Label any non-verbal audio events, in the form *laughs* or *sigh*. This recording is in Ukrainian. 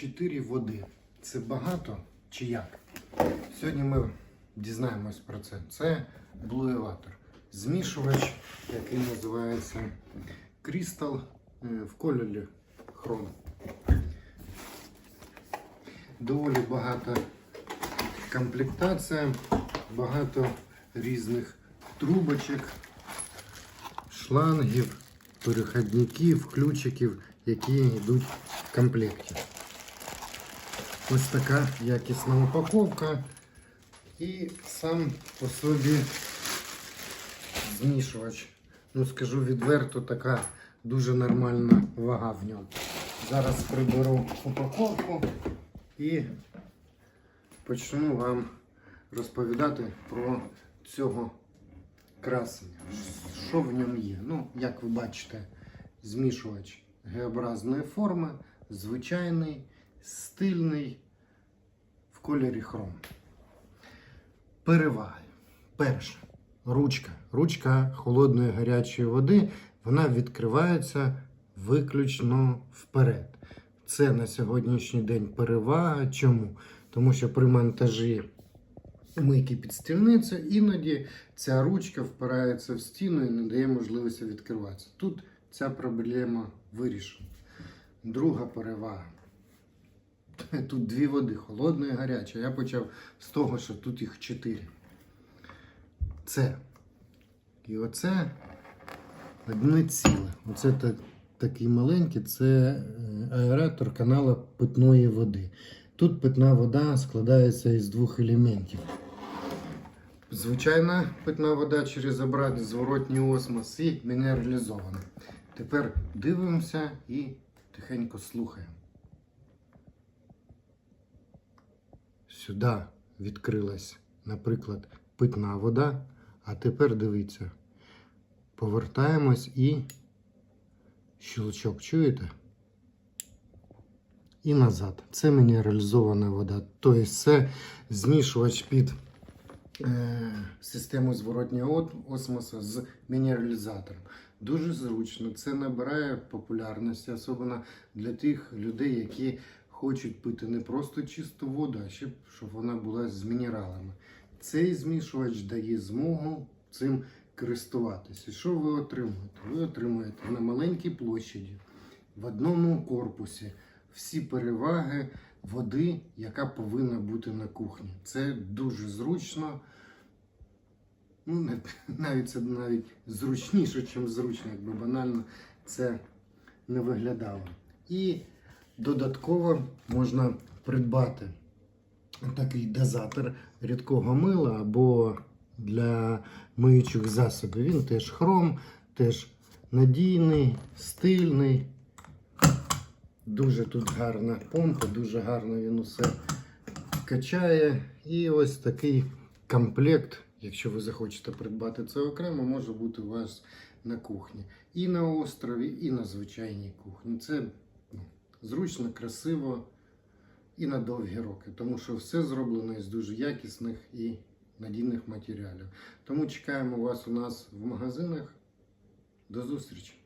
4 води. Це багато чи як? Сьогодні ми дізнаємось про це. Це Elevator. Змішувач, який називається Crystal е, в кольорі хром. Доволі багато комплектація, багато різних трубочок, шлангів, переходників, ключиків, які йдуть в комплекті. Ось така якісна упаковка і сам по собі змішувач. Ну, скажу відверто, така дуже нормальна вага в ньому. Зараз приберу упаковку і почну вам розповідати про цього красення. Що в ньому є? Ну, як ви бачите, змішувач Г-образної форми, звичайний, стильний в кольорі хром. Переваги. Перше. Ручка. Ручка холодної гарячої води, вона відкривається виключно вперед. Це на сьогоднішній день перевага. Чому? Тому що при монтажі мийки під стільницю іноді ця ручка впирається в стіну і не дає можливості відкриватися. Тут ця проблема вирішена. Друга перевага. *laughs* Тут дві води, холодна і гаряча. Я почав з того, що тут їх чотири. Це. І оце одне ціле. Оце та- такий маленький, це е, аератор канала питної води. Тут питна вода складається із двох елементів. Звичайна питна вода через обрат, зворотній осмос і мінералізована. Тепер дивимося і тихенько слухаємо. Сюди відкрилась, наприклад, питна вода. А тепер дивіться. Повертаємось і щелчок, чуєте? І назад. Це мінералізована вода. Тобто це змішувач під е, систему зворотнього от- осмосу з мінералізатором. Дуже зручно. Це набирає популярності, особливо для тих людей, які хочуть пити не просто чисту воду, а ще щоб вона була з мінералами. Цей змішувач дає змогу цим користуватися. І що ви отримуєте? Ви отримуєте на маленькій площаді, в одному корпусі всі переваги води, яка повинна бути на кухні. Це дуже зручно. Ну, навіть це навіть зручніше, ніж зручно, якби банально це не виглядало. І додатково можна придбати такий дозатор рідкого мила або для миючих засобів. Він теж хром, теж надійний, стильний. Дуже тут гарна помпа, дуже гарно він усе качає. І ось такий комплект, якщо ви захочете придбати це окремо, може бути у вас на кухні. І на острові, і на звичайній кухні. Це зручно, красиво і на довгі роки, тому що все зроблено із дуже якісних і надійних матеріалів. Тому чекаємо вас у нас в магазинах. До зустрічі!